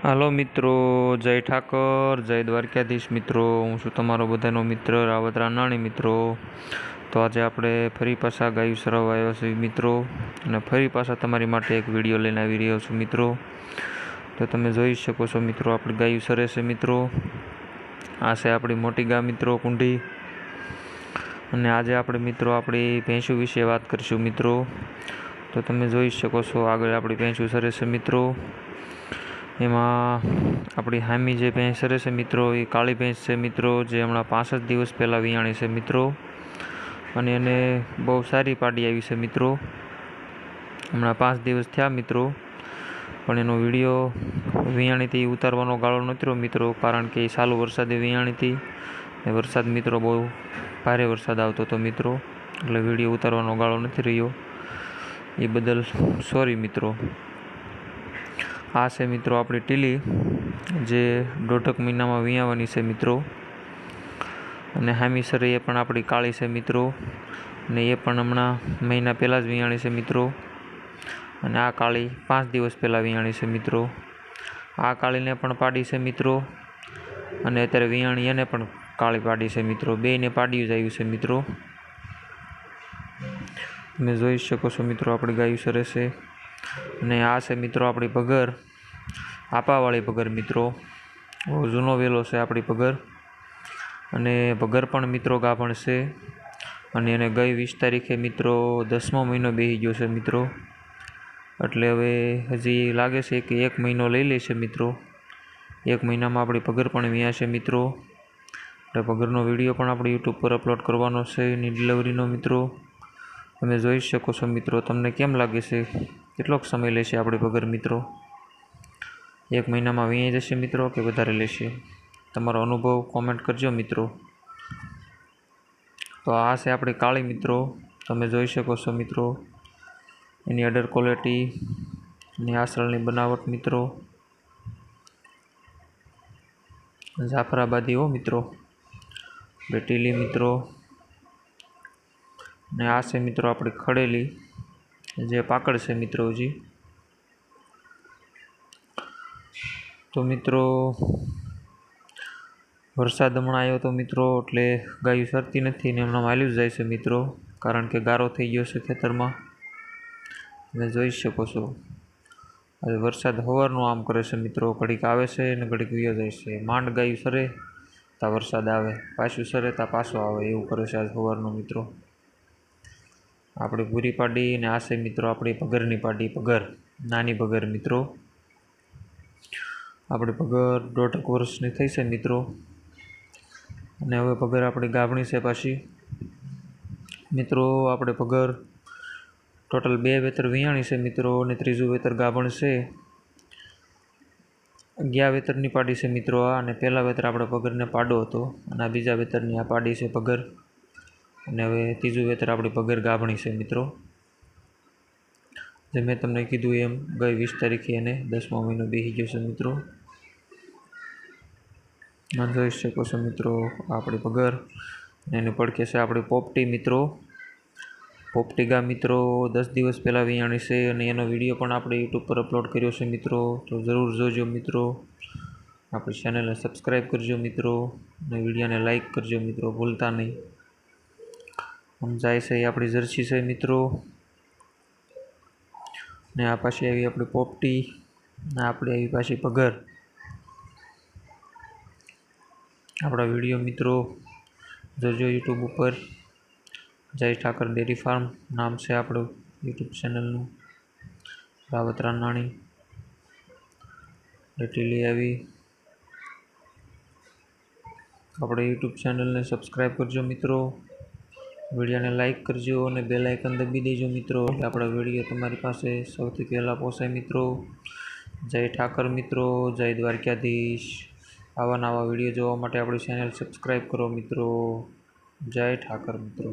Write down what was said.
હાલો મિત્રો, જય ઠાકર, જય દ્વારકાધીશ મિત્રો. હું છું તમારો બધાનો મિત્ર રાવત રાનાણી મિત્રો. તો આજે આપણે ફરી પાછા ગાયું સરવ આવ્યા છીએ મિત્રો. અને ફરી પાછા તમારી માટે એક વીડિયો લઈને આવી રહ્યો છું મિત્રો. તો તમે જોઈ શકો છો મિત્રો, આપણે ગાયું સરે છે મિત્રો. આ છે આપણી મોટી ગા મિત્રો કુંડી અને આજે આપણે મિત્રો આપણી ભેંસુ વિશે વાત કરીશું મિત્રો. તો તમે જોઈ શકો છો આગળ આપણી ભેંસુ સરે છે મિત્રો. એમાં આપણી હામી જે ભેંસ રહે છે મિત્રો, એ કાળી ભેંસ છે મિત્રો, જે હમણાં જ દિવસ પહેલાં વિયાણી છે મિત્રો. અને એને બહુ સારી પાડી આવી છે મિત્રો. હમણાં પાંચ દિવસ થયા મિત્રો, પણ એનો વીડિયો વિયાણીથી ઉતારવાનો ગાળો નહોતો મિત્રો, કારણ કે એ સાલું વરસાદે વિયાણીથી ને વરસાદ મિત્રો બહુ ભારે વરસાદ આવતો હતો મિત્રો, એટલે વીડિયો ઉતારવાનો ગાળો નથી રહ્યો. એ બદલ સોરી મિત્રો. આ છે મિત્રો આપણી ટીલી, જે દોઢક મહિનામાં વિયાવાની છે મિત્રો. અને હામીસર એ પણ આપણી કાળી છે મિત્રો. અને એ પણ હમણાં મહિના પહેલાં જ વિયાણી છે મિત્રો. અને આ કાળી પાંચ દિવસ પહેલાં વિયાણી છે મિત્રો. આ કાળીને પણ પાડી છે મિત્રો. અને અત્યારે વિયાણી એને પણ કાળી પાડી છે મિત્રો. બેને પાડ્યું જ આવ્યું છે મિત્રો. તમે જોઈ શકો છો મિત્રો આપણી ગાયું સરસ છે. અને આ છે મિત્રો આપણી પગર. આપાવાળી પગર મિત્રો. જૂનો વેલો છે આપણી પગર. અને પગર પણ મિત્રો ગાભણ છે. અને એને ગઈ વીસ તારીખે મિત્રો દસમો મહિનો બેસી ગયો છે મિત્રો. એટલે હવે હજી લાગે છે કે એક મહિનો લઈ લે છે મિત્રો. એક મહિનામાં આપણી પગર પણ વ્યાં છે મિત્રો. એટલે પગરનો વીડિયો પણ આપણે યુટ્યુબ પર અપલોડ કરવાનો છે. એની ડિલિવરીનો મિત્રો. તમે જોઈ શકો છો મિત્રો, તમને કેમ લાગે છે? કેટલોક સમય લેશે આપણી પગર મિત્રો? એક મહિનામાં વીણી જશે મિત્રો કે વધારે લેશે? તમારો અનુભવ કોમેન્ટ કરજો મિત્રો. તો આ છે આપણી કાળી મિત્રો. તમે જોઈ શકો છો મિત્રો. એની અડર ક્વોલિટી એની આસળની બનાવટ મિત્રો. જાફરાબાદી હો મિત્રો. બેટીલી મિત્રો. ને આ છે મિત્રો આપણી ખડેલી. જે પાકળ છે મિત્રોજી તો મિત્રો, વરસાદ હમણાં આવ્યો તો મિત્રો, એટલે ગાયું સરતી નથી ને હમણાં માલ્યું જાય છે મિત્રો, કારણ કે ગારો થઈ ગયો છે ખેતરમાં. તમે જોઈ શકો છો. હવે વરસાદ હવારનું આમ કરે છે મિત્રો, ઘડીક આવે છે ને ઘડીક વિયો જાય છે. માંડ ગાયું સરે ત્યાં વરસાદ આવે, પાછું સરે ત્યાં પાછો આવે, એવું કરે છે આજ સવારનું મિત્રો. આપણે પૂરી પાડી અને આ છે મિત્રો આપણી પગરની પાડી, પગર. નાની પગર મિત્રો. આપણે પગર દોઢક વર્ષની થઈ છે મિત્રો. અને હવે પગર આપણી ગાભણી છે પાછી. મિત્રો, આપણે પગર ટોટલ બે વેતર વિયાણી છે મિત્રો અને ત્રીજું વેતર ગાભણ છે. અગિયાર વેતરની પાડી છે મિત્રો આ અને પહેલાં વેતર આપણે પગરને પાડો હતો અને આ બીજા વેતરની આ પાડી છે પગર. અને હવે ત્રીજું વેતર આપણી પગર ગાભણી છે, મિત્રો. જે મેં તમને કીધું એમ, ગઈ વીસ તારીખે એને દસમો મહિનો બેસી ગયો છે, મિત્રો. જોઈ શકો છો, મિત્રો, આપણી પગર. એની પડખે છે આપણી પોપટી, મિત્રો. પોપટી ગા, મિત્રો, દસ દિવસ પહેલાં વિયાણી છે અને એનો વીડિયો પણ આપણે યુટ્યુબ પર અપલોડ કર્યો છે, મિત્રો. તો જરૂર જોજો, મિત્રો. આપણી ચેનલને સબસ્ક્રાઈબ કરજો, મિત્રો. અને વિડીયોને લાઈક કરજો, મિત્રો. ભૂલતા નહીં. સમજાય છે એ આપણી જર્સી છે મિત્રો. ને આ પાછી આવી આપણી પોપટી, ને આપણે આવી પાછી પગર. આપણા વીડિયો મિત્રો, જોજો યુટ્યુબ ઉપર. જય ઠાકર ડેરી ફાર્મ, નામ છે આપણું યુટ્યુબ ચેનલનું. રાવત રાનાણી ટીલી આવી. આપણે યુટ્યુબ ચેનલને સબસ્ક્રાઈબ કરજો મિત્રો. વિડીયોને લાઇક કરજો અને બે લાઇકન દબી દેજો મિત્રો. આપણા વીડિયો તમારી પાસે સૌથી પહેલાં પહોંચાય મિત્રો. જય ઠાકર મિત્રો, જય દ્વારકાધીશ. આવા નવા વીડિયો જોવા માટે આપણી ચેનલ સબસ્ક્રાઈબ કરો મિત્રો. જય ઠાકર મિત્રો.